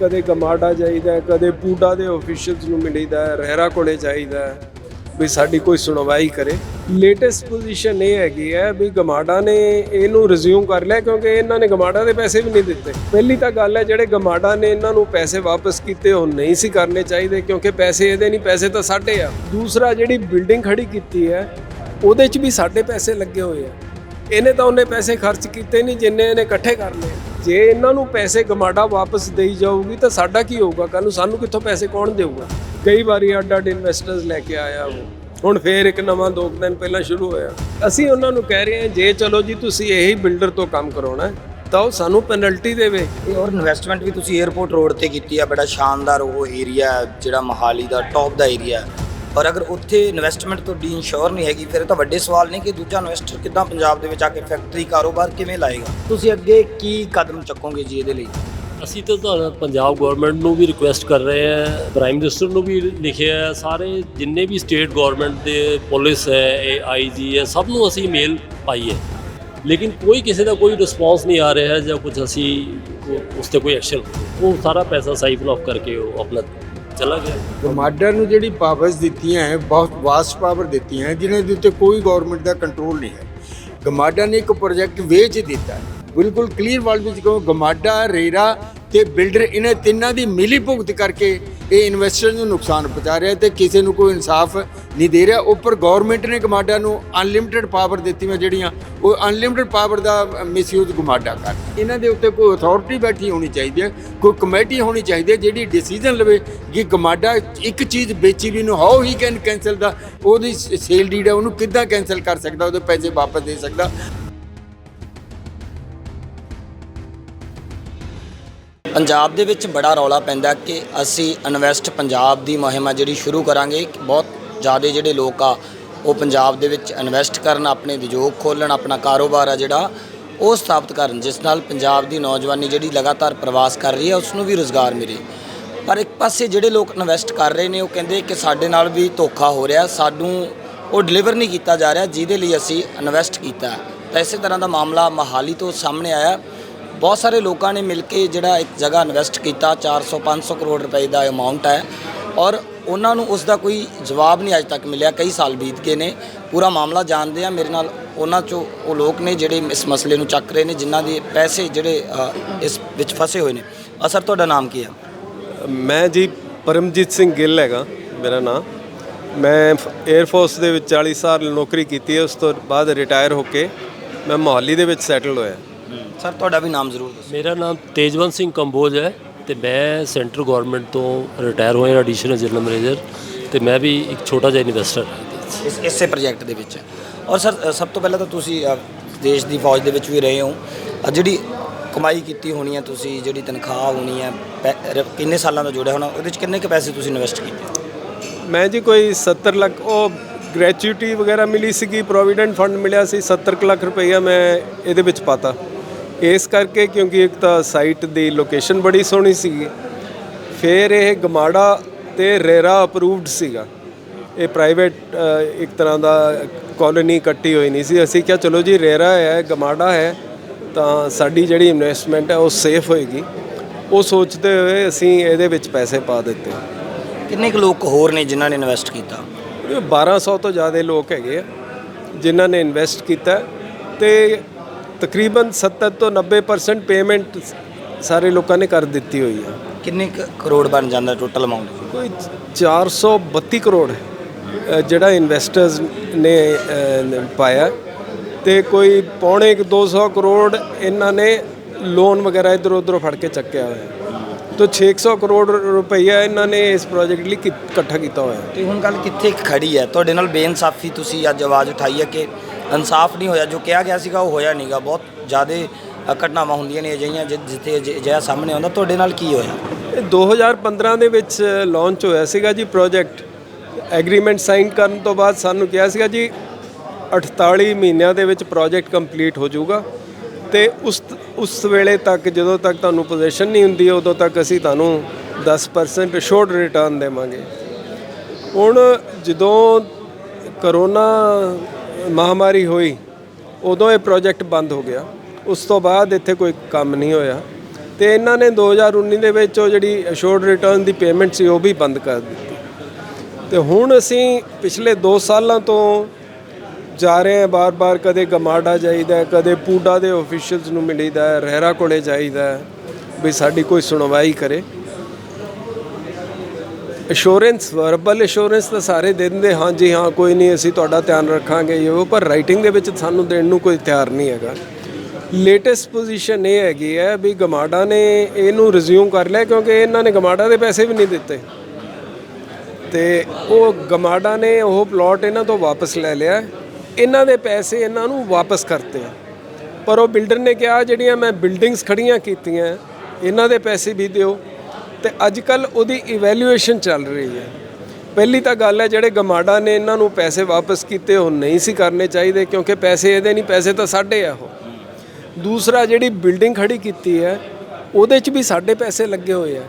ਕਦੇ ਗਮਾਡਾ ਜਾਈਦਾ ਕਦੇ ਪੂਡਾ ਦੇ ਆਫੀਸ਼ੀਅਲਸ ਨੂੰ ਮਿਲੀਦਾ ਹੈ, ਰਹਿਰਾ ਕੋਲੇ ਜਾਈਦਾ ਵੀ ਸਾਡੀ ਕੋਈ ਸੁਣਵਾਈ ਕਰੇ। ਲੇਟੈਸਟ ਪੋਜੀਸ਼ਨ ਇਹ ਹੈਗੀ ਹੈ ਵੀ ਗਮਾਡਾ ਨੇ ਇਹਨੂੰ ਰਿਜ਼ਿਊਮ ਕਰ ਲਿਆ ਕਿਉਂਕਿ ਇਹਨਾਂ ਨੇ ਗਮਾਡਾ ਦੇ ਪੈਸੇ ਵੀ ਨਹੀਂ ਦਿੱਤੇ। ਪਹਿਲੀ ਤਾਂ ਗੱਲ ਹੈ ਜਿਹੜੇ ਗਮਾਡਾ ਨੇ ਇਹਨਾਂ ਨੂੰ ਪੈਸੇ ਵਾਪਸ ਕੀਤੇ ਉਹ ਨਹੀਂ ਸੀ ਕਰਨੇ ਚਾਹੀਦੇ ਕਿਉਂਕਿ ਪੈਸੇ ਇਹਦੇ ਨਹੀਂ ਪੈਸੇ ਤਾਂ ਸਾਡੇ ਆ। ਦੂਸਰਾ ਜਿਹੜੀ ਬਿਲਡਿੰਗ ਖੜੀ ਕੀਤੀ ਹੈ ਉਹਦੇ 'ਚ ਵੀ ਸਾਡੇ ਪੈਸੇ ਲੱਗੇ ਹੋਏ ਆ। ਇਹਨੇ ਤਾਂ ਉਹਨੇ ਪੈਸੇ ਖਰਚ ਕੀਤੇ ਨਹੀਂ ਜਿੰਨੇ ਇਹਨੇ ਇਕੱਠੇ ਕਰ ਲਏ। ਜੇ ਇਹਨਾਂ ਨੂੰ ਪੈਸੇ ਗਮਾਡਾ ਵਾਪਸ ਦੇਈ ਜਾਊਗੀ ਤਾਂ ਸਾਡਾ ਕੀ ਹੋਊਗਾ? ਕੱਲ ਨੂੰ ਸਾਨੂੰ ਕਿੱਥੋਂ ਪੈਸੇ ਕੌਣ ਦੇਊਗਾ? ਕਈ ਵਾਰੀ ਅੱਡ ਅੱਡ ਇਨਵੈਸਟਰਸ ਲੈ ਕੇ ਆਇਆ ਉਹ। ਹੁਣ ਫੇਰ ਇੱਕ ਨਵਾਂ ਦੋ ਕੁ ਦਿਨ ਪਹਿਲਾਂ ਸ਼ੁਰੂ ਹੋਇਆ। ਅਸੀਂ ਉਹਨਾਂ ਨੂੰ ਕਹਿ ਰਹੇ ਹਾਂ, ਜੇ ਚਲੋ ਜੀ ਤੁਸੀਂ ਇਹੀ ਬਿਲਡਰ ਤੋਂ ਕੰਮ ਕਰਾਉਣਾ ਤਾਂ ਉਹ ਸਾਨੂੰ ਪੈਨਲਟੀ ਦੇਵੇ। ਔਰ ਇਨਵੈਸਟਮੈਂਟ ਵੀ ਤੁਸੀਂ 에어ਪੋਰਟ ਰੋਡ ਤੇ ਕੀਤੀ ਆ, ਬੜਾ ਸ਼ਾਨਦਾਰ ਉਹ ਏਰੀਆ ਜਿਹੜਾ ਮਹਾਲੀ ਦਾ ਟੌਪ ਦਾ ਏਰੀਆ ਔਰ ਅਗਰ ਉੱਥੇ ਇਨਵੈਸਟਮੈਂਟ ਤੋਂ ਡੀ ਇੰਸ਼ੋਰ ਨਹੀਂ ਹੈਗੀ, ਫਿਰ ਇਹ ਤਾਂ ਵੱਡੇ ਸਵਾਲ ਨੇ ਕਿ ਦੂਜਾ ਇਨਵੈਸਟਰ ਕਿੱਦਾਂ ਪੰਜਾਬ ਦੇ ਵਿੱਚ ਆ ਕੇ ਫੈਕਟਰੀ ਕਾਰੋਬਾਰ ਕਿਵੇਂ ਲਾਏਗਾ? ਤੁਸੀਂ ਅੱਗੇ ਕੀ ਕਦਮ ਚੱਕੋਗੇ ਜੀ ਇਹਦੇ ਲਈ? ਅਸੀਂ ਤਾਂ ਤੁਹਾਨੂੰ ਪੰਜਾਬ ਗਵਰਨਮੈਂਟ ਨੂੰ ਵੀ ਰਿਕੁਐਸਟ ਕਰ ਰਹੇ ਹਾਂ ਪ੍ਰਾਈਮ ਮਿਨਿਸਟਰ ਨੂੰ ਵੀ ਲਿਖਿਆ ਸਾਰੇ ਜਿੰਨੇ ਵੀ ਸਟੇਟ ਗਵਰਨਮੈਂਟ ਦੇ ਪੁਲਿਸ ਹੈ ਇਹ ਆਈਜੀ ਹੈ, ਸਭ ਨੂੰ ਅਸੀਂ ਮੇਲ ਪਾਈ ਹੈ। ਲੇਕਿਨ ਕੋਈ ਕਿਸੇ ਦਾ ਕੋਈ ਰਿਸਪੌਂਸ ਨਹੀਂ ਆ ਰਿਹਾ ਜਾਂ ਕੁਝ ਅਸੀਂ ਉਸ ਤੇ ਕੋਈ ਐਕਸ਼ਨ ਉਹ ਸਾਰਾ ਪੈਸਾ ਸਾਈਫਨ ਆਫ ਕਰਕੇ ਉਹ ਆਪਣਾ ਚਲਾ ਗਿਆ। ਗਮਾਡਾ ਨੂੰ ਜਿਹੜੀ ਪਾਵਰਸ ਦਿੱਤੀਆਂ ਹੈ, ਬਹੁਤ ਵਾਸਟ ਪਾਵਰ ਦਿੱਤੀਆਂ ਹੈ, ਜਿਨ੍ਹਾਂ ਦੇ ਉੱਤੇ ਕੋਈ ਗਵਰਨਮੈਂਟ ਦਾ ਕੰਟਰੋਲ ਨਹੀਂ ਹੈ। ਗਮਾਡਾ ਨੇ ਇੱਕ ਪ੍ਰੋਜੈਕਟ ਵੇਚ ਦਿੱਤਾ। ਬਿਲਕੁਲ ਕਲੀਅਰ ਵਰਡ ਵਿੱਚ ਕਹੋ, ਗਮਾਡਾ, ਰੇਰਾ ਤੇ ਬਿਲਡਰ ਇਹਨਾਂ ਤਿੰਨਾਂ ਦੀ ਮਿਲੀ ਭੁਗਤ ਕਰਕੇ ਇਹ ਇਨਵੈਸਟਰ ਨੂੰ ਨੁਕਸਾਨ ਪਹੁੰਚਾ ਰਿਹਾ ਤੇ ਕਿਸੇ ਨੂੰ ਕੋਈ ਇਨਸਾਫ ਨਹੀਂ ਦੇ ਰਿਹਾ। ਉੱਪਰ ਗਵਰਨਮੈਂਟ ਨੇ ਗਮਾਡਾ ਨੂੰ ਅਨਲਿਮਿਟਿਡ ਪਾਵਰ ਦਿੱਤੀਆਂ ਜਿਹੜੀਆਂ, ਉਹ ਅਨਲਿਮਿਟਿਡ ਪਾਵਰ ਦਾ ਮਿਸਯੂਜ਼ ਗਮਾਡਾ ਕਰ ਇਹਨਾਂ ਦੇ ਉੱਤੇ ਕੋਈ ਅਥਾਰਟੀ ਬੈਠੀ ਹੋਣੀ ਚਾਹੀਦੀ ਹੈ, ਕੋਈ ਕਮੇਟੀ ਹੋਣੀ ਚਾਹੀਦੀ ਹੈ ਜਿਹੜੀ ਡਿਸੀਜਨ ਲਵੇ ਕਿ ਗਮਾਡਾ ਇੱਕ ਚੀਜ਼ ਵੇਚੀ ਵੀ ਨੂੰ ਹਾਊ ਹੀ ਕੈਨ ਕੈਨਸਲ ਦਾ, ਉਹਦੀ ਸੇਲ ਡੀਡ ਹੈ, ਉਹਨੂੰ ਕਿੱਦਾਂ ਕੈਨਸਲ ਕਰ ਸਕਦਾ, ਉਹਦੇ ਪੈਸੇ ਵਾਪਸ ਦੇ ਸਕਦਾ। ਪੰਜਾਬ ਦੇ ਵਿੱਚ ਬੜਾ ਰੌਲਾ ਪੈਂਦਾ ਕਿ ਅਸੀਂ ਇਨਵੈਸਟ ਪੰਜਾਬ ਦੀ ਮੁਹਿੰਮ ਆ ਜਿਹੜੀ ਸ਼ੁਰੂ ਕਰਾਂਗੇ। ਬਹੁਤ ਜ਼ਿਆਦਾ ਜਿਹੜੇ ਲੋਕ ਆ, ਉਹ ਪੰਜਾਬ ਦੇ ਵਿੱਚ ਇਨਵੈਸਟ ਕਰਨ, ਆਪਣੇ ਉਦਯੋਗ ਖੋਲਣ ਆਪਣਾ ਕਾਰੋਬਾਰ ਆ ਜਿਹੜਾ, ਉਹ ਸਥਾਪਿਤ ਕਰਨ, ਜਿਸ ਨਾਲ ਪੰਜਾਬ ਦੀ ਨੌਜਵਾਨੀ ਜਿਹੜੀ ਲਗਾਤਾਰ ਪ੍ਰਵਾਸ ਕਰ ਰਹੀ ਹੈ, ਉਸ ਨੂੰ ਵੀ ਰੋਜ਼ਗਾਰ ਮਿਲੇ। ਪਰ ਇੱਕ ਪਾਸੇ ਜਿਹੜੇ ਲੋਕ ਇਨਵੈਸਟ ਕਰ ਰਹੇ ਨੇ, ਉਹ ਕਹਿੰਦੇ ਕਿ ਸਾਡੇ ਨਾਲ ਵੀ ਧੋਖਾ ਹੋ ਰਿਹਾ, ਸਾਨੂੰ ਉਹ ਡਿਲੀਵਰ ਨਹੀਂ ਕੀਤਾ ਜਾ ਰਿਹਾ, ਜਿਹਦੇ ਲਈ ਅਸੀਂ ਇਨਵੈਸਟ ਕੀਤਾ। ਤਾਂ ਇਸੇ ਤਰ੍ਹਾਂ ਦਾ ਮਾਮਲਾ ਮਹਾਲੀ ਤੋਂ ਸਾਹਮਣੇ ਆਇਆ। ਬਹੁਤ ਸਾਰੇ ਲੋਕਾਂ ਨੇ ਮਿਲ ਕੇ ਜਿਹੜਾ ਇੱਕ ਜਗ੍ਹਾ ਇਨਵੈਸਟ ਕੀਤਾ 400 500 ਕਰੋੜ ਰੁਪਏ ਦਾ ਅਮਾਉਂਟ ਹੈ। ਔਰ ਉਹਨਾਂ ਨੂੰ ਉਸ ਦਾ ਕੋਈ ਜਵਾਬ ਨਹੀਂ ਅਜੇ ਤੱਕ ਮਿਲਿਆ ਕਈ ਸਾਲ ਬੀਤ ਗਏ ਨੇ। ਪੂਰਾ ਮਾਮਲਾ ਜਾਣਦੇ ਆ ਮੇਰੇ ਨਾਲ ਉਹਨਾਂ ਚੋਂ ਉਹ ਲੋਕ ਨੇ ਜਿਹੜੇ ਇਸ ਮਸਲੇ ਨੂੰ ਚੱਕ ਰਹੇ ਨੇ ਜਿਨ੍ਹਾਂ ਦੇ ਪੈਸੇ ਜਿਹੜੇ ਅ, ਇਸ ਵਿੱਚ ਫਸੇ ਹੋਏ ਨੇ। ਅਸਰ ਤੁਹਾਡਾ ਨਾਮ ਕੀ ਹੈ? ਮੈਂ ਜੀ ਪਰਮਜੀਤ ਸਿੰਘ ਗਿੱਲ ਹੈਗਾ ਮੇਰਾ ਨਾਮ। ਮੈਂ 에ਅਰ ਫੋਰਸ ਦੇ ਵਿੱਚ 40 ਸਾਲ ਨੌਕਰੀ ਕੀਤੀ ਹੈ ਉਸ ਤੋਂ ਬਾਅਦ ਰਿਟਾਇਰ ਹੋ ਕੇ ਮੈਂ ਮੋਹਾਲੀ ਦੇ ਵਿੱਚ ਸੈਟਲ ਹੋਇਆ। ਸਰ ਤੁਹਾਡਾ ਵੀ ਨਾਮ ਜ਼ਰੂਰ ਦੱਸੋ। ਮੇਰਾ ਨਾਮ ਤੇਜਵੰਤ ਸਿੰਘ ਕੰਬੋਜ ਹੈ ਤੇ ਮੈਂ ਸੈਂਟਰ ਗਵਰਨਮੈਂਟ ਤੋਂ ਰਿਟਾਇਰ ਹੋਇਆ ਐਡੀਸ਼ਨਲ ਜਨਰਲ ਮੈਨੇਜਰ ਤੇ ਮੈਂ ਵੀ ਇੱਕ ਛੋਟਾ ਜਿਹਾ ਇਨਵੈਸਟਰ ਹਾਂ। ਇਸ ਇਸੇ ਪ੍ਰੋਜੈਕਟ ਦੇ ਵਿੱਚ। ਔਰ ਸਰ ਸਭ ਤੋਂ ਪਹਿਲਾਂ ਤਾਂ ਤੁਸੀਂ ਦੇਸ਼ ਦੀ ਫੌਜ ਦੇ ਵਿੱਚ ਵੀ ਰਹੇ ਹੋ। ਅ, ਜਿਹੜੀ ਕਮਾਈ ਕੀਤੀ ਹੋਣੀ ਹੈ ਤੁਸੀਂ ਜਿਹੜੀ ਤਨਖਾਹ ਹੋਣੀ ਹੈ ਕਿੰਨੇ ਸਾਲਾਂ ਦਾ ਜੁੜਿਆ ਹੋਣਾ ਉਹਦੇ ਵਿੱਚ ਕਿੰਨੇ ਕੁ ਪੈਸੇ ਤੁਸੀਂ ਇਨਵੈਸਟ ਕੀਤੇ? ਮੈਂ ਜੀ ਕੋਈ 70 ਲੱਖ ਉਹ ਗ੍ਰੈਚੁਇਟੀ ਵਗੈਰਾ ਮਿਲੀ ਸੀਗੀ ਪ੍ਰੋਵੀਡੈਂਟ ਫੰਡ ਮਿਲਿਆ ਸੀ 70 ਕੁ ਲੱਖ ਰੁਪਈਆ ਮੈਂ ਇਹਦੇ ਵਿੱਚ ਪਾਤਾ। ਇਸ ਕਰਕੇ ਕਿਉਂਕਿ ਇੱਕ ਤਾਂ ਸਾਈਟ ਦੀ ਲੋਕੇਸ਼ਨ ਬੜੀ ਸੋਹਣੀ ਸੀਗੀ। ਫਿਰ ਇਹ ਗਮਾੜਾ ਤੇ ਰੇਰਾ ਅਪਰੂਵਡ ਸੀਗਾ। ਇਹ ਪ੍ਰਾਈਵੇਟ ਇੱਕ ਤਰ੍ਹਾਂ ਦਾ ਕਾਲੋਨੀ ਕੱਟੀ ਹੋਈ ਨਹੀਂ ਸੀ। ਅਸੀਂ ਕਿਹਾ ਚਲੋ ਜੀ ਰੇਰਾ ਹੈ ਗਮਾੜਾ ਹੈ ਤਾਂ ਸਾਡੀ ਜਿਹੜੀ ਇਨਵੈਸਟਮੈਂਟ ਹੈ ਉਹ ਸੇਫ ਹੋਏਗੀ। ਉਹ ਸੋਚਦੇ ਹੋਏ ਅਸੀਂ ਇਹਦੇ ਵਿੱਚ ਪੈਸੇ ਪਾ ਦਿੱਤੇ। ਕਿੰਨੇ ਕੁ ਲੋਕ ਹੋਰ ਨੇ ਜਿਨ੍ਹਾਂ ਨੇ ਇਨਵੈਸਟ ਕੀਤਾ? ਇਹ 1200 ਤੋਂ ਜ਼ਿਆਦਾ ਲੋਕ ਹੈਗੇ ਆ ਜਿਨ੍ਹਾਂ ਨੇ ਇਨਵੈਸਟ ਕੀਤਾ। ਤੇ ਤਕਰੀਬਨ 70 ਤੋਂ 90% ਪੇਮੈਂਟ ਸਾਰੇ ਲੋਕਾਂ ਨੇ ਕਰ ਦਿੱਤੀ ਹੋਈ ਹੈ। ਕਿੰਨੇ ਕਰੋੜ ਬਣ ਜਾਂਦਾ ਟੋਟਲ ਅਮਾਉਂਟ ਕੋਈ 432 ਕਰੋੜ ਅ, ਜਿਹੜਾ ਇਨਵੈਸਟਰਸ ਨੇ ਅ, ਪਾਇਆ। ਤੇ ਕੋਈ ਪੌਣੇ ਕੁ 200 ਕਰੋੜ ਇਹਨਾਂ ਨੇ ਲੋਨ ਵਗੈਰਾ ਇਧਰ ਉਧਰੋਂ ਫੜ ਕੇ ਚੱਕਿਆ ਹੋਇਆ। ਤੋ 600 ਕਰੋੜ ਰੁਪਈਆ ਇਹਨਾਂ ਨੇ ਇਸ ਪ੍ਰੋਜੈਕਟ ਲਈ ਕੀ- ਇਕੱਠਾ ਕੀਤਾ ਹੋਇਆ। ਤੇ ਹੁਣ ਗੱਲ ਕਿੱਥੇ ਖੜੀ ਹੈ? ਤੁਹਾਡੇ ਨਾਲ ਬੇਇਨਸਾਫੀ ਤੁਸੀਂ ਅੱਜ ਆਵਾਜ਼ ਉਠਾਈ ਹੈ ਕਿ ਇਨਸਾਫ ਨਹੀਂ ਹੋਇਆ। ਜੋ ਕਿਹਾ ਗਿਆ ਸੀਗਾ ਉਹ ਹੋਇਆ ਨਹੀਂਗਾ ਬਹੁਤ ਜ਼ਿਆਦਾ ਘਟਨਾਵਾਂ ਹੁੰਦੀਆਂ ਨੇ ਅਜਿਹੀਆਂ ਜਿ- ਜਿੱਥੇ ਅਜਿ- ਅਜਿਹਾ ਸਾਹਮਣੇ ਆਉਂਦਾ। ਤੁਹਾਡੇ ਨਾਲ ਕੀ ਹੋਇਆ? ਇਹ 2015 ਦੇ ਵਿੱਚ ਲਾਂਚ ਹੋਇਆ ਸੀਗਾ ਜੀ ਪ੍ਰੋਜੈਕਟ ਐਗਰੀਮੈਂਟ ਸਾਈਨ ਕਰਨ ਤੋਂ ਬਾਅਦ ਸਾਨੂੰ ਕਿਹਾ ਸੀਗਾ ਜੀ 48 ਮਹੀਨਿਆਂ ਦੇ ਵਿੱਚ ਪ੍ਰੋਜੈਕਟ ਕੰਪਲੀਟ ਹੋ ਜਾਊਗਾ। ਤੇ ਉਸ ਉਸ ਵੇਲੇ ਤੱਕ, ਜਦੋਂ ਤੱਕ ਤੁਹਾਨੂੰ ਪੋਜੀਸ਼ਨ ਨਹੀਂ ਹੁੰਦੀ, ਉਦੋਂ ਤੱਕ ਅਸੀਂ ਤੁਹਾਨੂੰ 10% ਸ਼ੋਰਟ ਰਿਟਰਨ ਦੇਵਾਂਗੇ। ਹੁਣ ਜਦੋਂ ਕਰੋਨਾ ਮਹਾਮਾਰੀ ਹੋਈ ਉਦੋਂ ਇਹ ਪ੍ਰੋਜੈਕਟ ਬੰਦ ਹੋ ਗਿਆ। ਉਸ ਤੋਂ ਬਾਅਦ ਇੱਥੇ ਕੋਈ ਕੰਮ ਨਹੀਂ ਹੋਇਆ। ਤੇ ਇਹਨਾਂ ਨੇ 2019 ਦੇ ਵਿੱਚ ਉਹ ਜਿਹੜੀ ਅਸ਼ੋਰਡ ਰਿਟਰਨ ਦੀ ਪੇਮੈਂਟ ਸੀ ਉਹ ਵੀ ਬੰਦ ਕਰ ਦਿੱਤੀ। ਤੇ ਹੁਣ ਅਸੀਂ ਪਿਛਲੇ 2 ਸਾਲਾਂ ਤੋਂ ਜਾ ਰਹੇ ਹਾਂ ਬਾਰ-ਬਾਰ ਕਦੇ ਗਮਾਡਾ ਜਾਈਦਾ ਕਦੇ ਪੂਡਾ ਦੇ ਆਫੀਸ਼ੀਅਲਸ ਨੂੰ ਮਿਲੀਦਾ ਹੈ, ਰਹਿਰਾ ਕੋਲੇ ਜਾਈਦਾ ਵੀ ਸਾਡੀ ਕੋਈ ਸੁਣਵਾਈ ਕਰੇ। ਅਸ਼ੋਰੈਂਸ ਵਰਬਲ ਅਸ਼ੋਰੈਂਸ ਤਾਂ ਸਾਰੇ ਦੇ ਦਿੰਦੇ, ਹਾਂ ਜੀ, ਹਾਂ, ਕੋਈ ਨਹੀਂ, ਅਸੀਂ ਤੁਹਾਡਾ ਧਿਆਨ ਰੱਖਾਂਗੇ ਇਹ ਉਹ, ਪਰ ਰਾਈਟਿੰਗ ਦੇ ਵਿੱਚ ਸਾਨੂੰ ਦੇਣ ਨੂੰ ਕੋਈ ਤਿਆਰ ਨਹੀਂ ਹੈਗਾ। ਲੇਟੈਸਟ ਪੋਜੀਸ਼ਨ ਇਹ ਹੈਗੀ ਹੈ ਵੀ ਗਮਾਡਾ ਨੇ ਇਹਨੂੰ ਰਿਜ਼ਿਊਮ ਕਰ ਲਿਆ ਕਿਉਂਕਿ ਇਹਨਾਂ ਨੇ ਗਮਾਡਾ ਦੇ ਪੈਸੇ ਵੀ ਨਹੀਂ ਦਿੱਤੇ। ਤੇ ਉਹ ਗਮਾਡਾ ਨੇ ਉਹ ਪਲਾਟ ਇਹਨਾਂ ਤੋਂ ਵਾਪਸ ਲੈ ਲਿਆ। ਇਹਨਾਂ ਦੇ ਪੈਸੇ ਇਹਨਾਂ ਨੂੰ ਵਾਪਸ ਕਰਤੇ। ਪਰ ਉਹ ਬਿਲਡਰ ਨੇ ਕਿਹਾ, ਜਿਹੜੀਆਂ ਮੈਂ ਬਿਲਡਿੰਗਸ ਖੜੀਆਂ ਕੀਤੀਆਂ, ਇਹਨਾਂ ਦੇ ਪੈਸੇ ਵੀ ਦਿਓ। ਤੇ ਅੱਜ ਕੱਲ ਉਹਦੀ ਇਵੈਲੂਏਸ਼ਨ ਚੱਲ ਰਹੀ ਹੈ। ਪਹਿਲੀ ਤਾਂ ਗੱਲ ਹੈ, ਜਿਹੜੇ ਗਮਾਡਾ ਨੇ ਇਹਨਾਂ ਨੂੰ ਪੈਸੇ ਵਾਪਸ ਕੀਤੇ, ਉਹ ਨਹੀਂ ਸੀ ਕਰਨੇ ਚਾਹੀਦੇ ਕਿਉਂਕਿ ਪੈਸੇ ਇਹਦੇ ਨਹੀਂ, ਪੈਸੇ ਤਾਂ ਸਾਡੇ ਆ ਉਹ। ਦੂਸਰਾ, ਜਿਹੜੀ ਬਿਲਡਿੰਗ ਖੜੀ ਕੀਤੀ ਹੈ, ਉਹਦੇ 'ਚ ਵੀ ਸਾਡੇ ਪੈਸੇ ਲੱਗੇ ਹੋਏ ਆ।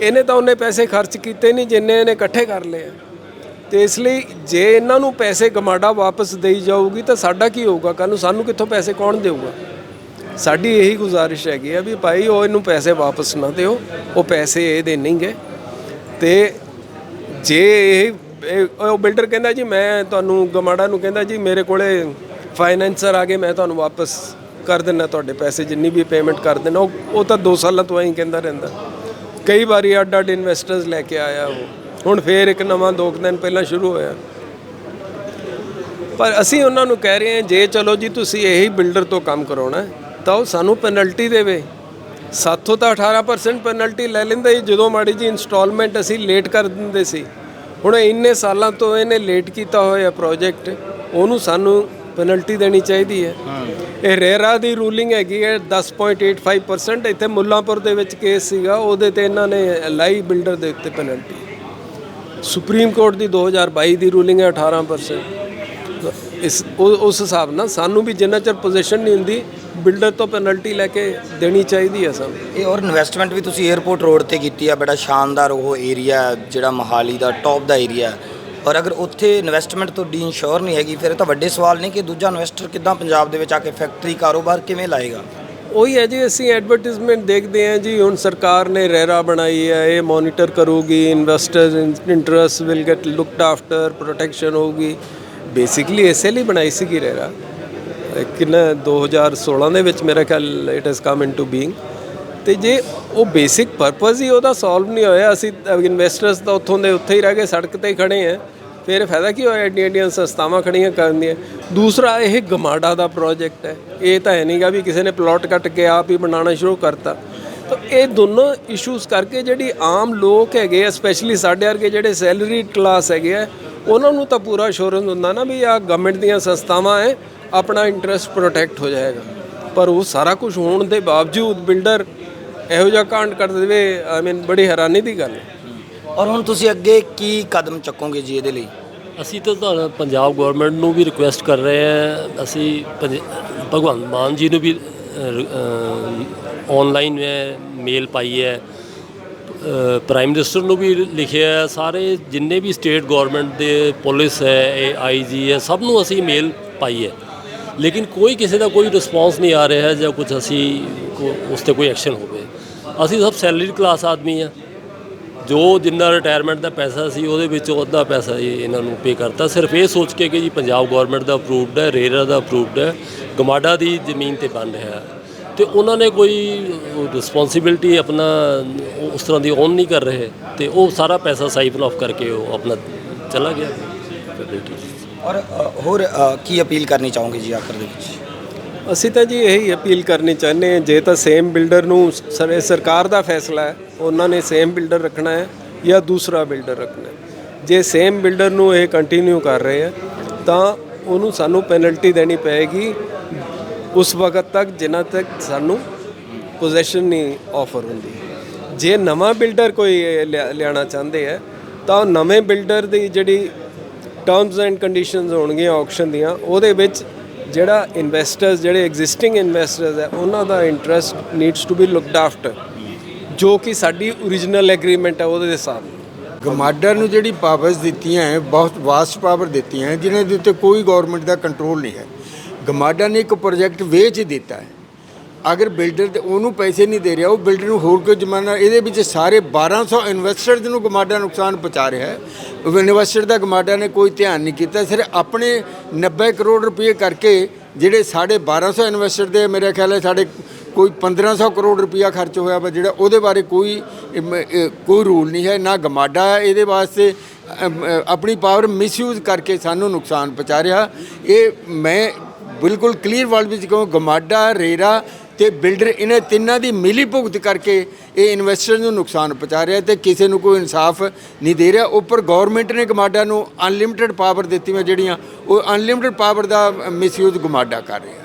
ਇਹਨੇ ਤਾਂ ਉਹਨੇ ਪੈਸੇ ਖਰਚ ਕੀਤੇ ਨਹੀਂ, ਜਿੰਨੇ ਇਹਨੇ ਇਕੱਠੇ ਕਰ ਲਏ ਆ। ਤੇ ਇਸ ਲਈ ਜੇ ਇਹਨਾਂ ਨੂੰ ਪੈਸੇ ਗਮਾਡਾ ਵਾਪਸ ਦੇਈ ਜਾਊਗੀ, ਤਾਂ ਸਾਡਾ ਕੀ ਹੋਊਗਾ? ਕੱਲ ਨੂੰ ਸਾਨੂੰ ਕਿੱਥੋਂ ਪੈਸੇ ਕੌਣ ਦੇਊਗਾ? ਸਾਡੀ ਇਹੀ ਗੁਜ਼ਾਰਿਸ਼ ਹੈਗੀ ਆ ਵੀ ਭਾਈ ਉਹ ਇਹਨੂੰ ਪੈਸੇ ਵਾਪਸ ਨਾ ਦਿਓ ਉਹ ਪੈਸੇ ਇਹ ਦੇ ਨਹੀਂਗੇ ਤੇ ਜੇ ਇਹ ਇਹ- ਉਹ ਬਿਲਡਰ ਕਹਿੰਦਾ ਜੀ ਮੈਂ ਤੁਹਾਨੂੰ ਗਮਾੜਾ ਨੂੰ ਕਹਿੰਦਾ ਜੀ ਮੇਰੇ ਕੋਲੇ ਫਾਈਨੈਂਸਰ ਆ ਗਏ ਮੈਂ ਤੁਹਾਨੂੰ ਵਾਪਸ ਕਰ ਦਿੰਦਾ ਤੁਹਾਡੇ ਪੈਸੇ ਜਿੰਨੀ ਵੀ ਪੇਮੈਂਟ ਕਰ ਦੇਣਾ ਉਹ ਉਹ ਤਾਂ 2 ਸਾਲਾਂ ਤੋਂ ਐਂ ਕਹਿੰਦਾ ਰਹਿੰਦਾ। ਕਈ ਵਾਰੀ ਅੱਡ ਅੱਡ ਇਨਵੈਸਟਰਸ ਲੈ ਕੇ ਆਇਆ ਉਹ। ਹੁਣ ਫੇਰ ਇੱਕ ਨਵਾਂ ਦੋ ਕੁ ਦਿਨ ਪਹਿਲਾਂ ਸ਼ੁਰੂ ਹੋਇਆ। ਪਰ ਅਸੀਂ ਉਹਨਾਂ ਨੂੰ ਕਹਿ ਰਹੇ ਹਾਂ ਜੇ ਚਲੋ ਜੀ ਤੁਸੀਂ ਇਹੀ ਬਿਲਡਰ ਤੋਂ ਕੰਮ ਕਰਾਉਣਾ ਹੈ, ਤਾਂ ਉਹ ਸਾਨੂੰ ਪੈਨਲਟੀ ਦੇਵੇ। ਸਾਥੋਂ ਤਾਂ 18% ਪੈਨਲਟੀ ਲੈ ਲੈਂਦਾ ਸੀ ਜਦੋਂ ਮਾੜੀ ਜੀ ਇਨਸਟਾਲਮੈਂਟ ਅਸੀਂ ਲੇਟ ਕਰ ਦਿੰਦੇ ਸੀ। ਹੁਣ ਇੰਨੇ ਸਾਲਾਂ ਤੋਂ ਇਹਨੇ ਲੇਟ ਕੀਤਾ ਹੋਇਆ ਪ੍ਰੋਜੈਕਟ ਉਹਨੂੰ ਸਾਨੂੰ ਪੈਨਲਟੀ ਦੇਣੀ ਚਾਹੀਦੀ ਹੈ। ਇਹ ਰੇਰਾ ਦੀ ਰੂਲਿੰਗ ਹੈਗੀ ਹੈ 10.85% ਇੱਥੇ ਮੁੱਲਾਂਪੁਰ ਦੇ ਵਿੱਚ ਕੇਸ ਸੀਗਾ ਉਹਦੇ ਤੇ ਇਹਨਾਂ ਨੇ ਲਾਈ ਬਿਲਡਰ ਦੇ ਉੱਤੇ ਪੈਨਲਟੀ ਸੁਪਰੀਮ ਕੋਰਟ ਦੀ 2022 ਦੀ ਰੂਲਿੰਗ ਹੈ 18% ਇਸ ਉਸ ਹਿਸਾਬ ਨਾਲ ਸਾਨੂੰ ਵੀ ਜਿੰਨਾ ਚਿਰ ਪੋਜੀਸ਼ਨ ਨਹੀਂ ਹੁੰਦੀ ਬਿਲਡਰ ਤੋਂ ਪੈਨਲਟੀ ਲੈ ਕੇ ਦੇਣੀ ਚਾਹੀਦੀ ਹੈ ਸਾਨੂੰ ਇਹ ਔਰ ਇਨਵੈਸਟਮੈਂਟ ਵੀ ਤੁਸੀਂ 에어ਪੋਰਟ ਰੋਡ ਤੇ ਕੀਤੀ ਆ ਬੜਾ ਸ਼ਾਨਦਾਰ ਉਹ ਏਰੀਆ ਜਿਹੜਾ ਮਹਾਲੀ ਦਾ ਟੌਪ ਦਾ ਏਰੀਆ ਔਰ ਅਗਰ ਉੱਥੇ ਇਨਵੈਸਟਮੈਂਟ ਤੁਹਾਡੀ ਇੰਸ਼ੋਰ ਨਹੀਂ ਹੈਗੀ ਫਿਰ ਇਹ ਤਾਂ ਵੱਡੇ ਸਵਾਲ ਨੇ ਕਿ ਦੂਜਾ ਇਨਵੈਸਟਰ ਕਿੱਦਾਂ ਪੰਜਾਬ ਦੇ ਵਿੱਚ ਆ ਕੇ ਫੈਕਟਰੀ ਕਾਰੋਬਾਰ ਕਿਵੇਂ ਲਾਏਗਾ? ਉਹੀ ਹੈ ਜੀ ਅਸੀਂ ਐਡਵਰਟਾਈਜ਼ਮੈਂਟ ਦੇਖਦੇ ਹਾਂ ਜੀ ਹੁਣ ਸਰਕਾਰ ਨੇ ਰੈਰਾ ਬਣਾਈ ਹੈ ਇਹ ਮੋਨੀਟਰ ਕਰੂਗੀ investors interest will get looked after protection ਹੋਊਗੀ। ਬੇਸਿਕਲੀ ਇਸੇ ਲਈ ਬਣਾਈ ਸੀਗੀ ਰੈਰਾ। ਕਿੰਨਾ 2016 ਦੇ ਵਿੱਚ ਮੇਰਾ ਖਿਆਲ it has come into being ਤੇ ਜੇ ਉਹ ਬੇਸਿਕ ਪਰਪਸ ਹੀ ਉਹਦਾ ਸੋਲਵ ਨਹੀਂ ਹੋਇਆ, ਅਸੀਂ ਇਨਵੈਸਟਰਸ ਤਾਂ ਉੱਥੋਂ ਦੇ ਉੱਥੇ ਹੀ ਰਹਿ ਗਏ, ਸੜਕ ਤੇ ਹੀ ਖੜੇ ਆ ਫਿਰ ਫਾਇਦਾ ਕੀ ਹੋਇਆ ਐਡੀਆਂ ਐਡੀਆਂ ਸੰਸਥਾਵਾਂ ਖੜੀਆਂ ਕਰਨ ਦੀਆਂ। ਦੂਸਰਾ, ਇਹ ਗਮਾਡਾ ਦਾ ਪ੍ਰੋਜੈਕਟ ਹੈ। ਇਹ ਤਾਂ ਹੈ ਨਹੀਂਗਾ ਵੀ ਕਿਸੇ ਨੇ ਪਲਾਟ ਕੱਟ ਕੇ ਆਪ ਹੀ ਬਣਾਉਣਾ ਸ਼ੁਰੂ ਕਰਤਾ। ਤਾਂ ਇਹ ਦੋਨੋਂ ਇਸ਼ੂਜ਼ ਕਰਕੇ ਜਿਹੜੀ ਆਮ ਲੋਕ ਹੈਗੇ ਆ ਸਪੈਸ਼ਲੀ ਸਾਡੇ ਵਰਗੇ ਜਿਹੜੇ ਸੈਲਰੀ ਕਲਾਸ ਹੈਗੇ ਆ ਉਹਨਾਂ ਨੂੰ ਤਾਂ ਪੂਰਾ ਅਸ਼ੋਰੈਂਸ ਹੁੰਦਾ ਨਾ ਵੀ ਆ ਗਵਰਨਮੈਂਟ ਦੀਆਂ ਸੰਸਥਾਵਾਂ ਹੈ ਆਪਣਾ ਇੰਟਰਸਟ ਪ੍ਰੋਟੈਕਟ ਹੋ ਜਾਏਗਾ। ਪਰ ਉਹ ਸਾਰਾ ਕੁਝ ਹੋਣ ਦੇ ਬਾਵਜੂਦ ਬਿਲਡਰ ਇਹੋ ਜਿਹਾ ਕਾਂਡ ਕਰ ਦੇਵੇ ਆਈ ਮੀਨ ਬੜੀ ਹੈਰਾਨੀ ਦੀ ਗੱਲ ਹੈ ਔਰ ਹੁਣ ਤੁਸੀਂ ਅੱਗੇ ਕੀ ਕਦਮ ਚੱਕੋਗੇ ਜੀ ਇਹਦੇ ਲਈ? ਅਸੀਂ ਤਾਂ ਤੁਹਾਨੂੰ ਪੰਜਾਬ ਗਵਰਨਮੈਂਟ ਨੂੰ ਵੀ ਰਿਕੁਐਸਟ ਕਰ ਰਹੇ ਹਾਂ ਅਸੀਂ ਪੰਜ- ਭਗਵੰਤ ਮਾਨ ਜੀ ਨੂੰ ਵੀ ਆਨਲਾਈਨ ਮੇਲ ਪਾਈ ਹੈ। ਪ੍ਰਾਈਮ ਮਿਨਿਸਟਰ ਨੂੰ ਵੀ ਲਿਖਿਆ ਹੈ, ਸਾਰੇ ਜਿੰਨੇ ਵੀ ਸਟੇਟ ਗਵਰਨਮੈਂਟ ਦੇ ਪੁਲਿਸ ਹੈ, ਇਹ ਆਈਜੀ ਹੈ, ਸਭ ਨੂੰ ਅਸੀਂ ਮੇਲ ਪਾਈ ਹੈ। ਲੇਕਿਨ ਕੋਈ ਕਿਸੇ ਦਾ ਕੋਈ ਰਿਸਪੌਂਸ ਨਹੀਂ ਆ ਰਿਹਾ ਹੈ ਜਾਂ ਕੁਝ ਅਸੀਂ ਉਸ ਤੇ ਕੋਈ ਐਕਸ਼ਨ ਹੋਵੇ। ਅਸੀਂ ਸਭ ਸੈਲਰੀ ਕਲਾਸ ਆਦਮੀ ਆ ਜੋ ਜਿੰਨਾ ਰਿਟਾਇਰਮੈਂਟ ਦਾ ਪੈਸਾ ਸੀ, ਉਹਦੇ ਵਿੱਚੋਂ ਅੱਧਾ ਪੈਸਾ ਇਹ ਇਹਨਾਂ ਨੂੰ ਪੇ ਕਰਤਾ। ਸਿਰਫ ਇਹ ਸੋਚ ਕੇ ਕਿ ਜੀ ਪੰਜਾਬ ਗਵਰਨਮੈਂਟ ਦਾ ਅਪਰੂਵਡ ਹੈ, ਰੇਰਾ ਦਾ ਅਪਰੂਵਡ ਹੈ, ਗਮਾਡਾ ਦੀ ਜ਼ਮੀਨ ਤੇ ਬਣ ਰਿਹਾ ਹੈ। ਤੇ ਉਹਨਾਂ ਨੇ ਕੋਈ ਰਿਸਪੌਂਸਿਬਿਲਟੀ ਆਪਣਾ ਉਸ ਤਰ੍ਹਾਂ ਦੀ ਓਨ ਨਹੀਂ ਕਰ ਰਹੇ ਤੇ ਉਹ ਸਾਰਾ ਪੈਸਾ ਸਾਈਫਨ ਆਫ ਕਰਕੇ ਉਹ ਆਪਣਾ ਚਲਾ ਗਿਆ। ਔਰ ਹੋਰ ਕੀ ਅਪੀਲ ਕਰਨੀ ਚਾਹੋਗੇ ਜੀ ਆਖਰ ਦੇ ਵਿੱਚ? ਅਸੀਂ ਤਾਂ ਜੀ ਇਹੀ ਅਪੀਲ ਕਰਨੀ ਚਾਹੁੰਦੇ ਹਾਂ ਜੇ ਤਾਂ ਸੇਮ ਬਿਲਡਰ ਨੂੰ ਸਰਕਾਰ ਦਾ ਫੈਸਲਾ ਹੈ ਉਹਨਾਂ ਨੇ ਸੇਮ ਬਿਲਡਰ ਰੱਖਣਾ ਹੈ ਜਾਂ ਦੂਸਰਾ ਬਿਲਡਰ ਰੱਖਣਾ ਹੈ। ਜੇ ਸੇਮ ਬਿਲਡਰ ਨੂੰ ਇਹ ਕੰਟੀਨਿਊ ਕਰ ਰਹੇ ਆ ਤਾਂ ਉਹਨੂੰ ਸਾਨੂੰ ਪੈਨਲਟੀ ਦੇਣੀ ਪਏਗੀ ਉਸ ਵਕਤ ਤੱਕ ਜਿੰਨਾ ਤੱਕ ਸਾਨੂੰ ਪੋਜੀਸ਼ਨ ਨਹੀਂ ਆਫਰ ਹੁੰਦੀ। ਜੇ ਨਵਾਂ ਬਿਲਡਰ ਕੋਈ ਇਹ ਲਿਆ- ਲਿਆਉਣਾ ਚਾਹੁੰਦੇ ਹੈ ਤਾਂ ਉਹ ਨਵੇਂ ਬਿਲਡਰ ਦੀ ਜਿਹੜੀ ਟਰਮਸ ਐਂਡ ਕੰਡੀਸ਼ਨਸ ਹੋਣਗੀਆਂ ਆਕਸ਼ਨ ਦੀਆਂ, ਉਹਦੇ ਵਿੱਚ ਜਿਹੜਾ ਇਨਵੈਸਟਰਸ ਜਿਹੜੇ ਐਗਜ਼ਿਸਟਿੰਗ ਇਨਵੈਸਟਰਸ ਹੈ ਉਹਨਾਂ ਦਾ interest needs to be looked after ਜੋ ਕਿ ਸਾਡੀ ਓਰੀਜਨਲ ਐਗਰੀਮੈਂਟ ਹੈ ਉਹਦੇ ਹਿਸਾਬ ਨਾਲ। ਗਮਾਡਾ ਨੂੰ ਜਿਹੜੀ ਪਾਵਰਸ ਦਿੱਤੀਆਂ ਹੈ, ਬਹੁਤ ਵਾਸਟ ਪਾਵਰ ਦਿੱਤੀਆਂ ਹੈ, ਜਿਨ੍ਹਾਂ ਦੇ ਉੱਤੇ ਕੋਈ ਗਵਰਨਮੈਂਟ ਦਾ ਕੰਟਰੋਲ ਨਹੀਂ ਹੈ। ਗਮਾਡਾ ਨੇ ਇੱਕ ਪ੍ਰੋਜੈਕਟ ਵੇਚ ਦਿੱਤਾ ਹੈ। ਅਗਰ ਬਿਲਡਰ ਤੇ ਉਹਨੂੰ ਪੈਸੇ ਨਹੀਂ ਦੇ ਰਿਹਾ, ਉਹ ਬਿਲਡਰ ਨੂੰ ਹੋਰ ਕੋਈ ਜਮਾਨਾ? ਇਹਦੇ ਵਿੱਚ ਸਾਰੇ 1200 ਇਨਵੈਸਟਰਸ ਨੂੰ ਗਮਾਡਾ ਨੁਕਸਾਨ ਪਹੁੰਚਾ ਰਿਹਾ ਹੈ। ਇਨਵੈਸਟਰ ਦਾ ਗਮਾਡਾ ਨੇ ਕੋਈ ਧਿਆਨ ਨਹੀਂ ਕੀਤਾ ਸਿਰ ਆਪਣੇ 90 ਕਰੋੜ ਰੁਪਏ ਕਰਕੇ ਜਿਹੜੇ ਸਾਡੇ 1200 ਇਨਵੈਸਟਰ ਦੇ, ਮੇਰੇ ਖਿਆਲ ਹੈ ਸਾਡੇ ਕੋਈ 1500 ਕਰੋੜ ਰੁਪਇਆ ਖਰਚ ਹੋਇਆ ਵਾ, ਜਿਹੜਾ ਉਹਦੇ ਬਾਰੇ ਕੋਈ ਕੋਈ ਰੂਲ ਨਹੀਂ ਹੈ, ਨਾ ਗਮਾਡਾ ਇਹਦੇ ਵਾਸਤੇ ਆਪਣੀ ਪਾਵਰ ਮਿਸਯੂਜ਼ ਕਰਕੇ ਸਾਨੂੰ ਨੁਕਸਾਨ ਪਹੁੰਚਾ ਰਿਹਾ। ਇਹ ਮੈਂ ਬਿਲਕੁਲ ਕਲੀਅਰ ਵਰਡ ਵਿੱਚ ਕਹੂੰ ਗਮਾਡਾ, ਰੇਰਾ ਤੇ ਬਿਲਡਰ ਇਹਨਾਂ ਤਿੰਨਾਂ ਦੀ ਮਿਲੀ ਭੁਗਤ ਕਰਕੇ ਇਹ ਇਨਵੈਸਟਰ ਨੂੰ ਨੁਕਸਾਨ ਪਹੁੰਚਾ ਰਿਹਾ ਤੇ ਕਿਸੇ ਨੂੰ ਕੋਈ ਇਨਸਾਫ ਨਹੀਂ ਦੇ ਰਿਹਾ। ਉੱਪਰ ਗਵਰਨਮੈਂਟ ਨੇ ਗਮਾਡਾ ਨੂੰ ਅਨਲਿਮਿਟਿਡ ਪਾਵਰ ਦਿੱਤੀਆਂ ਜਿਹੜੀਆਂ, ਉਹ ਅਨਲਿਮਿਟਿਡ ਪਾਵਰ ਦਾ ਮਿਸਯੂਜ਼ ਗਮਾਡਾ ਕਰ ਰਿਹਾ।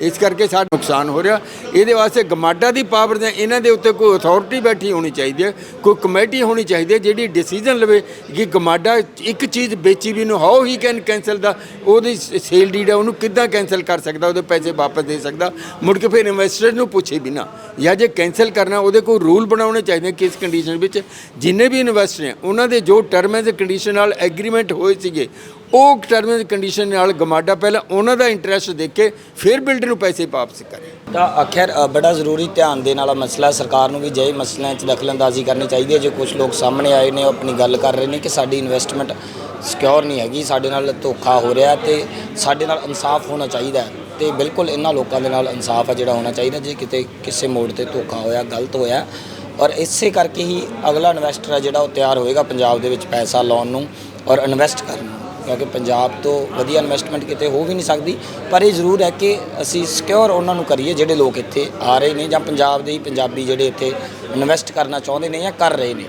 ਇਸ ਕਰਕੇ ਸਾਡਾ ਨੁਕਸਾਨ ਹੋ ਰਿਹਾ। ਇਹਦੇ ਵਾਸਤੇ ਗਮਾਡਾ ਦੀ ਪਾਵਰ ਦੇ ਇਹਨਾਂ ਦੇ ਉੱਤੇ ਕੋਈ ਅਥਾਰਟੀ ਬੈਠੀ ਹੋਣੀ ਚਾਹੀਦੀ ਹੈ, ਕੋਈ ਕਮੇਟੀ ਹੋਣੀ ਚਾਹੀਦੀ ਹੈ ਜਿਹੜੀ ਡਿਸੀਜਨ ਲਵੇ ਕਿ ਗਮਾਡਾ ਇੱਕ ਚੀਜ਼ ਵੇਚੀ ਵੀ ਨੂੰ ਹਾਊ ਹੀ ਕੈਨ ਕੈਨਸਲ ਦਾ, ਉਹਦੀ ਸੇਲ ਡੀਡ ਹੈ, ਉਹਨੂੰ ਕਿੱਦਾਂ ਕੈਨਸਲ ਕਰ ਸਕਦਾ, ਉਹਦੇ ਪੈਸੇ ਵਾਪਸ ਦੇ ਸਕਦਾ, ਮੁੜ ਕੇ ਫਿਰ ਇਨਵੈਸਟਰ ਨੂੰ ਪੁੱਛੇ ਬਿਨਾ। ਜਾਂ ਜੇ ਕੈਨਸਲ ਕਰਨਾ, ਉਹਦੇ ਕੋਈ ਰੂਲ ਬਣਾਉਣੇ ਚਾਹੀਦੇ ਕਿਸ ਕੰਡੀਸ਼ਨ ਵਿੱਚ? ਜਿੰਨੇ ਵੀ ਇਨਵੈਸਟਰ ਨੇ, ਉਹਨਾਂ ਦੇ ਜੋ ਟਰਮ ਐਂਡ ਕੰਡੀਸ਼ਨ ਨਾਲ ਐਗਰੀਮੈਂਟ ਹੋਏ ਸੀਗੇ ਉਹ ਟਰਮ ਐਂਡ ਕੰਡੀਸ਼ਨ ਨਾਲ ਗਮਾਡਾ ਪਹਿਲਾਂ ਉਹਨਾਂ ਦਾ ਇੰਟਰਸਟ ਦੇ ਕੇ ਫਿਰ ਬਿਲਡਰ ਨੂੰ ਪੈਸੇ ਵਾਪਸ ਕਰੇ। ਤਾਂ ਅਖਿਰ ਬੜਾ ਜ਼ਰੂਰੀ ਧਿਆਨ ਦੇਣ ਵਾਲਾ ਮਸਲਾ ਸਰਕਾਰ ਨੂੰ ਵੀ ਜੇ ਮਸਲਿਆਂ 'ਚ ਦਖਲਅੰਦਾਜ਼ੀ ਕਰਨੀ ਚਾਹੀਦੀ ਹੈ। ਜੇ ਕੁਝ ਲੋਕ ਸਾਹਮਣੇ ਆਏ ਨੇ, ਉਹ ਆਪਣੀ ਗੱਲ ਕਰ ਰਹੇ ਨੇ ਕਿ ਸਾਡੀ ਇਨਵੈਸਟਮੈਂਟ ਸਿਕਿਉਰ ਨਹੀਂ ਹੈਗੀ, ਸਾਡੇ ਨਾਲ ਧੋਖਾ ਹੋ ਰਿਹਾ ਤੇ ਸਾਡੇ ਨਾਲ ਇਨਸਾਫ ਹੋਣਾ ਚਾਹੀਦਾ ਹੈ। ਤੇ ਬਿਲਕੁਲ ਇਹਨਾਂ ਲੋਕਾਂ ਦੇ ਨਾਲ ਇਨਸਾਫ ਹੈ ਜਿਹੜਾ ਹੋਣਾ ਚਾਹੀਦਾ, ਜੇ ਕਿਤੇ ਕਿਸੇ ਮੋੜ ਤੇ ਧੋਖਾ ਹੋਇਆ, ਗਲਤ ਹੋਇਆ। ਔਰ ਇਸੇ ਕਰਕੇ ਹੀ ਅਗਲਾ ਇਨਵੈਸਟਰ ਹੈ ਜਿਹੜਾ ਉਹ ਤਿਆਰ ਹੋਏਗਾ ਪੰਜਾਬ ਦੇ ਵਿੱਚ ਪੈਸਾ ਲਾਉਣ ਨੂੰ ਔਰ ਇਨਵੈਸਟ ਕਰਨ ਨੂੰ। ਕਿਉਂਕਿ ਪੰਜਾਬ ਤੋਂ ਵਧੀਆ ਇਨਵੈਸਟਮੈਂਟ ਕਿਤੇ ਹੋ ਵੀ ਨਹੀਂ ਸਕਦੀ। ਪਰ ਇਹ ਜ਼ਰੂਰ ਹੈ ਕਿ ਅਸੀਂ ਸਿਕਿਉਰ ਉਹਨਾਂ ਨੂੰ ਕਰੀਏ ਜਿਹੜੇ ਲੋਕ ਇੱਥੇ ਆ ਰਹੇ ਨੇ ਜਾਂ ਪੰਜਾਬ ਦੇ ਹੀ ਪੰਜਾਬੀ ਜਿਹੜੇ ਇੱਥੇ ਇਨਵੈਸਟ ਕਰਨਾ ਚਾਹੁੰਦੇ ਨੇ ਜਾਂ ਕਰ ਰਹੇ ਨੇ।